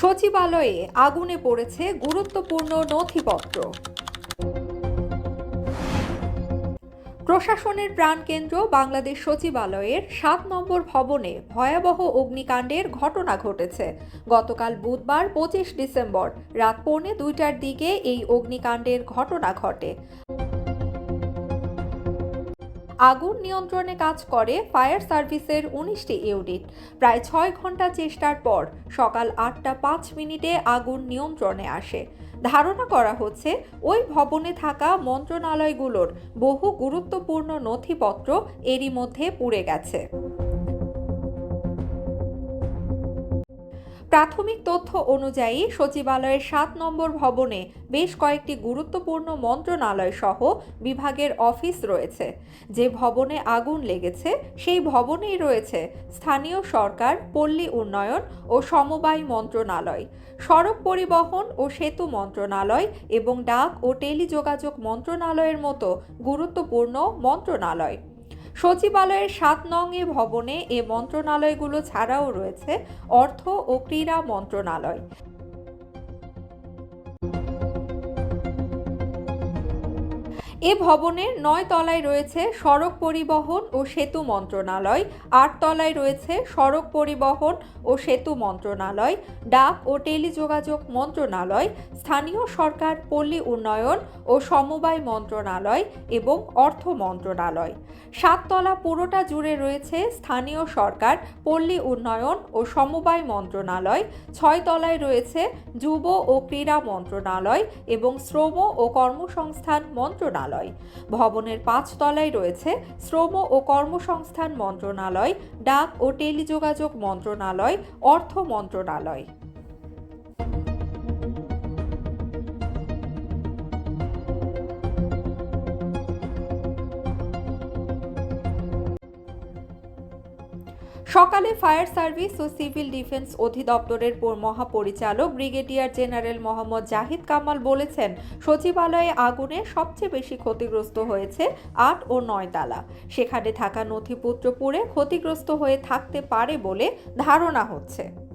সচিবালয়ে আগুনে পড়েছে গুরুত্বপূর্ণ নথিপত্র। প্রশাসনের প্রাণকেন্দ্র বাংলাদেশ সচিবালয়ের সাত নম্বর ভবনে ভয়াবহ অগ্নিকাণ্ডের ঘটনা ঘটেছে। গতকাল বুধবার পঁচিশ ডিসেম্বর রাত পৌনে দুইটার দিকে এই অগ্নিকাণ্ডের ঘটনা ঘটে। আগুন নিয়ন্ত্রণে কাজ করে ফায়ার সার্ভিসের উনিশটি ইউনিট। প্রায় ছয় ঘণ্টা চেষ্টার পর সকাল আটটা পাঁচ মিনিটে আগুন নিয়ন্ত্রণে আসে। ধারণা করা হচ্ছে, ওই ভবনে থাকা মন্ত্রণালয়গুলোর বহু গুরুত্বপূর্ণ নথিপত্র এরই মধ্যে পুড়ে গেছে। প্রাথমিক তথ্য অনুযায়ী সচিবালয়ের সাত নম্বর ভবনে বেশ কয়েকটি গুরুত্বপূর্ণ মন্ত্রণালয় সহ বিভাগের অফিস রয়েছে। যে ভবনে আগুন লেগেছে, সেই ভবনেই রয়েছে স্থানীয় সরকার, পল্লী উন্নয়ন ও সমবায় মন্ত্রণালয়, সড়ক পরিবহন ও সেতু মন্ত্রণালয় এবং ডাক ও টেলিযোগাযোগ মন্ত্রণালয়ের মতো গুরুত্বপূর্ণ মন্ত্রণালয়। সচিবালয়ের সাত নং এ ভবনে এ মন্ত্রণালয়গুলো ছাড়াও রয়েছে অর্থ ও ক্রীড়া মন্ত্রণালয়। এ ভবনের নয় তলায় রয়েছে সড়ক পরিবহন ও সেতু মন্ত্রণালয়, আট তলায় রয়েছে সড়ক পরিবহন ও সেতু মন্ত্রণালয়, ডাক ও টেলিযোগাযোগ মন্ত্রণালয়, স্থানীয় সরকার, পল্লী উন্নয়ন ও সমবায় মন্ত্রণালয় এবং অর্থ মন্ত্রণালয়। সাততলা পুরোটা জুড়ে রয়েছে স্থানীয় সরকার, পল্লী উন্নয়ন ও সমবায় মন্ত্রণালয়, ছয় তলায় রয়েছে যুব ও ক্রীড়া মন্ত্রণালয় এবং শ্রম ও কর্মসংস্থান মন্ত্রণালয়। ভবনের পাঁচ তলায় রয়েছে শ্রম ও কর্মসংস্থান মন্ত্রণালয় ডাক ও টেলিযোগাযোগ মন্ত্রণালয় অর্থ মন্ত্রণালয়। সকালে ফায়ার সার্ভিস ও সিভিল ডিফেন্স অধিদপ্তরের পর- মহাপরিচালক ব্রিগেডিয়ার জেনারেল মোহাম্মদ জাহিদ কামাল বলেছেন, সচিবালয়ে আগুনে সবচেয়ে বেশি ক্ষতিগ্রস্ত হয়েছে আট ও নয় তালা। সেখানে থাকা নথিপত্র পুড়ে ক্ষতিগ্রস্ত হয়ে থাকতে পারে বলে ধারণা হচ্ছে।